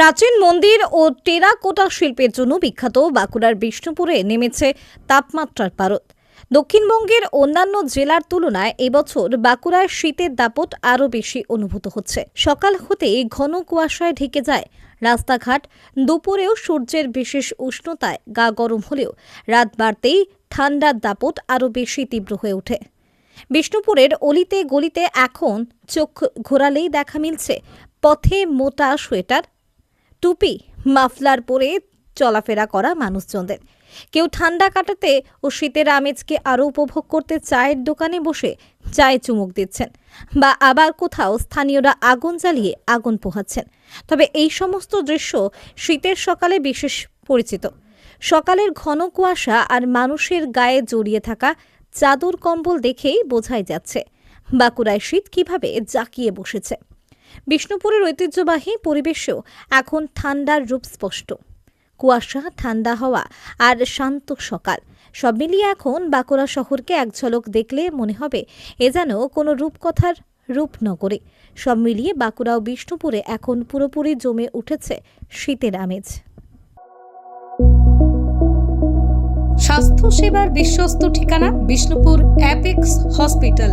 প্রাচীন মন্দির ও টেরাকোটা শিল্পের জন্য বিখ্যাত বাঁকুড়ার বিষ্ণুপুরে নেমেছে তাপমাত্রার পারদ। দক্ষিণবঙ্গের অন্যান্য জেলার তুলনায় এবছর বাঁকুড়ায় শীতের দাপট আরও বেশি অনুভূত হচ্ছে। সকাল হতেই ঘন কুয়াশায় ঢেকে যায় রাস্তাঘাট। দুপুরেও সূর্যের বিশেষ উষ্ণতায় গা গরম হলেও রাত বাড়তেই ঠান্ডার দাপট আরও বেশি তীব্র হয়ে ওঠে। বিষ্ণুপুরের অলিতে গলিতে এখন চোখ ঘোরালেই দেখা মিলছে পথে মোটা সোয়েটার টুপি, মাফলার পরে চলাফেরা করা মানুষজনদের। কেউ ঠান্ডা কাটাতে ও শীতের আমেজকে আরও উপভোগ করতে চায়ের দোকানে বসে চায়ে চুমুক দিচ্ছেন বা আবার কোথাও স্থানীয়রা আগুন জ্বালিয়ে আগুন পোহাচ্ছেন। তবে এই সমস্ত দৃশ্য শীতের সকালে বিশেষ পরিচিত। সকালের ঘন কুয়াশা আর মানুষের গায়ে জড়িয়ে থাকা চাদর কম্বল দেখেই বোঝাই যাচ্ছে বাঁকুড়ায় শীত কীভাবে জাঁকিয়ে বসেছে। বিষ্ণুপুরের ঐতিহ্যবাহী পরিবেশেও এখন ঠান্ডার রূপ স্পষ্ট। কুয়াশা, ঠান্ডা হওয়া আর শান্ত সকাল, সব মিলিয়ে এখন বাঁকুড়া শহরকে এক ঝলক দেখলে মনে হবে এ যেন কোনো রূপকথার রূপনগরী সব মিলিয়ে বাঁকুড়া ও বিষ্ণুপুরে এখন পুরোপুরি জমে উঠেছে শীতের আমেজ। স্বাস্থ্য সেবার বিশ্বস্ত ঠিকানা বিষ্ণুপুর অ্যাপেক্স হসপিটাল।